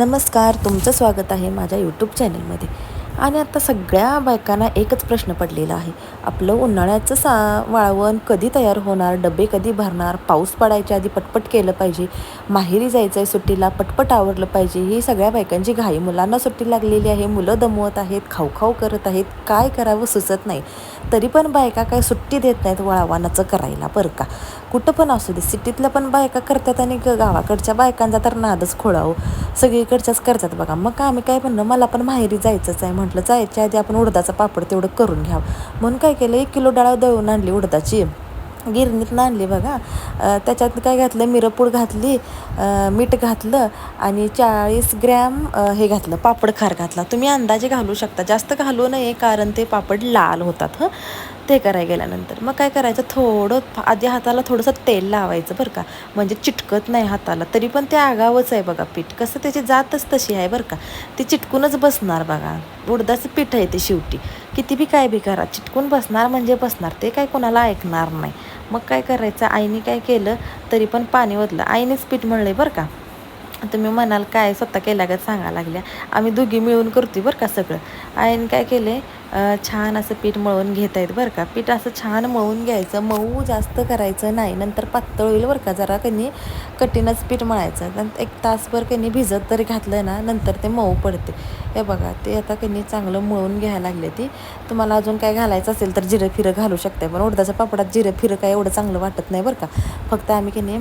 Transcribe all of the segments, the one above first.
नमस्कार तुमचं स्वागत आहे माझ्या यूट्यूब चॅनलमध्ये आणि आता सगळ्या बायकांना एकच प्रश्न पडलेला आहे. आपलं उन्हाळ्याचं सा वाळवण कधी तयार होणार? डबे कधी भरणार? पाऊस पडायच्या आधी पटपट केलं पाहिजे. माहेरी जायचं आहे सुट्टीला पटपट आवडलं पाहिजे. ही सगळ्या बायकांची घाई. मुलांना सुट्टी लागलेली आहे. मुलं दमवत आहेत खाऊ खाऊ करत आहेत. काय करावं सुचत नाही. तरी पण बायका काय सुट्टी देत नाहीत वळावानाचं करायला बरं का? कुठं पण असू दे. सिटीतल्या पण बायका करतात आणि ग- गावाकडच्या बायकांचा तर नादच खोळावं सगळीकडच्याच करतात बघा. मग का आम्ही काय म्हणणं? मला पण माहेरी जायचंच आहे म्हटलं जायच्या आधी आपण उडदाचा पापड तेवढं करून घ्यावं. म्हणून काय केलं एक किलो डाळ दळून आणली उडदाची. गिरणीत आणली बघा. त्याच्यात काय घातलं मिरपूड घातली मीठ घातलं आणि चाळीस ग्रॅम हे घातलं पापड खार घातला. तुम्ही अंदाजे घालू शकता. जास्त घालू नये कारण ते पापड लाल होतात हं. ते करायला गेल्यानंतर. मग काय करायचं? थोडं आधी हाताला थोडंसं तेल लावायचं बरं का. म्हणजे चिटकत नाही हाताला. तरी पण ते आगावच आहे बघा पीठ. कसं त्याची जातच तशी आहे बरं का. ती चिटकूनच बसणार बघा. उडदाचं पीठ आहे ते शेवटी. किती बी काय बी करा. चिटकून बसणार म्हणजे बसणार. ते काय कोणाला ऐकणार नाही. मग काय करायचं? आईने काय केलं? तरी पण पाणी ओतलं. आईनेच पीठ मळले बरं का. तुम्ही म्हणाल काय स्वतः केल्या का सांगा लागल्या. आम्ही दोघी मिळून करतोय बरं का सगळं. आईन काय केले आहे छान असं पीठ मळून घेत आहेत बरं का. पीठ असं छान मळून घ्यायचं मऊ जास्त करायचं नाही. नंतर पातळ होईल बरं का जरा कनी कठीणच पीठ मळायचं. नंतर एक तासभर कनी भिजत तरी घातलं ना नंतर ते मऊ पडते. हे बघा ते आता कनी चांगलं मळून घ्यायला लागले ती. तुम्हाला अजून काय घालायचं असेल तर जिरं फिरं घालू शकते पण उडदाच्या पापडात जिरं फिरं काय एवढं चांगलं वाटत नाही बरं का. फक्त आम्ही कणी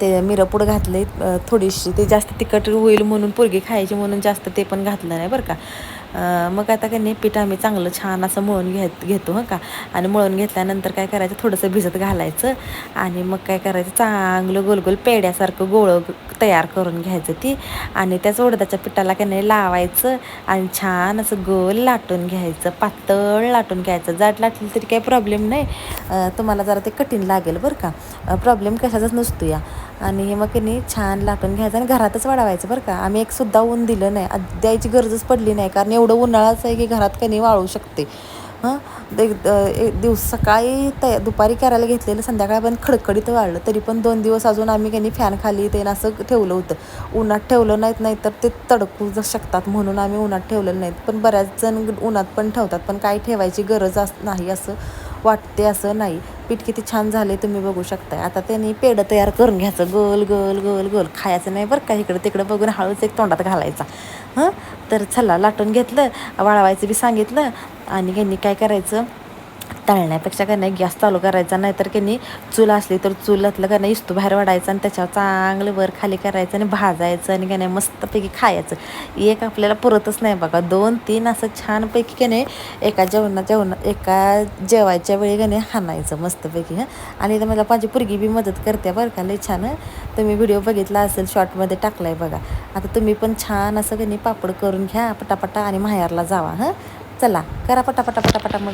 ते मिरपूड घातले थोडीशी ते जास्त तिखट होईल म्हणून पोरगी खायची म्हणून जास्त ते पण घातलं नाही बरं का. मग आता का नाही पीठ आम्ही चांगलं छान असं मळून घेत घेतो हं का? आणि मळून घेतल्यानंतर काय करायचं? थोडंसं भिजत घालायचं आणि मग काय करायचं? चांगलं गोल गोल पेड्यासारखं गोळं तयार करून घ्यायचं ती आणि त्याच उडदाच्या पिठाला का नाही लावायचं आणि छान असं गोल लाटून घ्यायचं पातळ लाटून घ्यायचं. जाड लाटलं तरी काही प्रॉब्लेम नाही. तुम्हाला जरा ते कठीण लागेल बरं का. प्रॉब्लेम कशाचाच नसतो या. आणि हे मग की नाही छान लाटून घ्यायचं आणि घरातच वाढवायचं बरं का. आम्ही एक सुद्धा ऊन दिलं नाही. द्यायची गरजच पडली नाही कारण एवढं उन्हाळाच आहे की घरात कणी वाळू शकते. हां? एक दिवस सकाळी तया दुपारी करायला घेतलेलं संध्याकाळपर्यंत खडखडीत वाळलं. तरी पण दोन दिवस अजून आम्ही त्यांनी फॅन खाली ते असं ठेवलं होतं. उन्हात ठेवलं नाहीत नाही तर ते तडकू शकतात म्हणून आम्ही उन्हात ठेवलं नाहीत. पण बऱ्याच जण उन्हात पण ठेवतात. पण काय ठेवायची गरज अस नाही असं वाटते असं नाही. पीठ किती छान झाले तुम्ही बघू शकताय. आता त्यांनी पेढं तयार करून घ्यायचं. गोल गोल गोल गोल. खायचं नाही बरं का इकडं तिकडं बघून हळूच एक तोंडात घालायचा. हं? तर चला लाटून घेतलं वाळवायचं बी सांगितलं आणि यांनी काय करायचं? तळण्यापेक्षा का नाही गॅस चालू करायचा नाहीतर की नाही चूल असली तर चुलातलं का नाही इस्तू बाहेर वाढायचं आणि त्याच्यावर चांगलं वर खाली करायचं आणि भाजायचं आणि का नाही मस्तपैकी खायचं. एक आपल्याला पुरतच नाही बघा. दोन तीन असं छानपैकी का नाही एका जेवणा जेवण एका जेवायच्या वेळी का नाही हाणायचं मस्तपैकी हां. आणि इथं मला माझी पुरगी बी मदत करते बरं का लई छान तुम्ही व्हिडिओ बघितला असेल शॉर्टमध्ये टाकलाय बघा. आता तुम्ही पण छान असं का नाही पापड करून घ्या पटापटा आणि माहेरला जावा हां. चला करा पटापटा पटापटा मग.